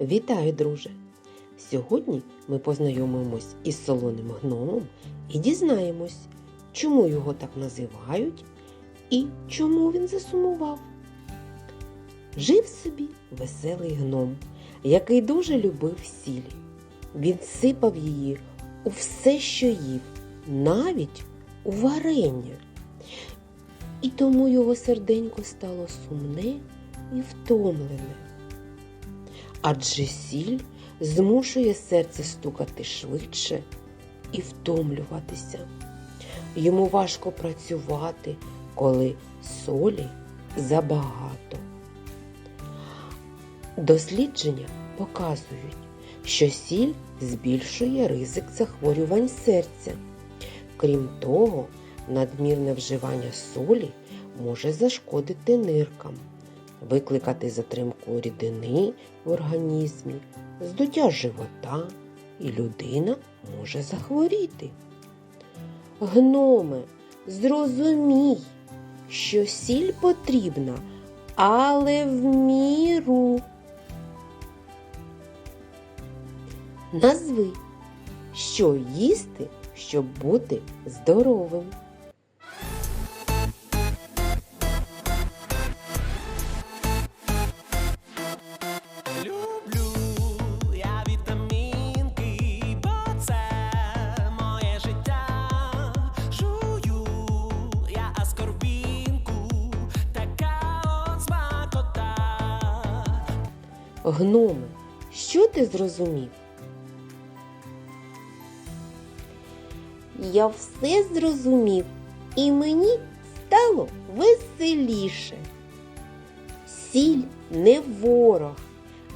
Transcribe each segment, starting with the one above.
Вітаю, друже! Сьогодні ми познайомимось із солоним гномом і дізнаємось, чому його так називають і чому він засумував. Жив собі веселий гном, який дуже любив сіль. Він сипав її у все, що їв, навіть у варення. І тому його серденько стало сумне і втомлене. Адже сіль змушує серце стукати швидше і втомлюватися. Йому важко працювати, коли солі забагато. Дослідження показують, що сіль збільшує ризик захворювань серця. Крім того, надмірне вживання солі може зашкодити ниркам, викликати затримку рідини в організмі, здуття живота, і людина може захворіти. Гноме, зрозумій, що сіль потрібна, але в міру. Назви, що їсти, щоб бути здоровим. Гноме, що ти зрозумів? Я все зрозумів, і мені стало веселіше. Сіль не ворог,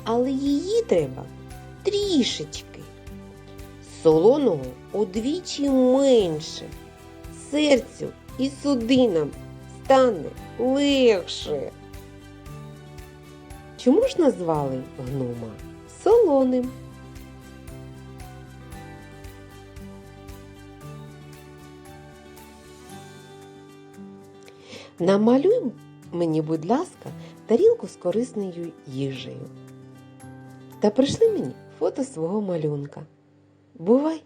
але її треба трішечки. Солоного удвічі менше. Серцю і судинам стане легше. Чому ж назвали гнома солоним? Намалюй мені, будь ласка, тарілку з корисною їжею. Та прийшли мені фото свого малюнка. Бувай!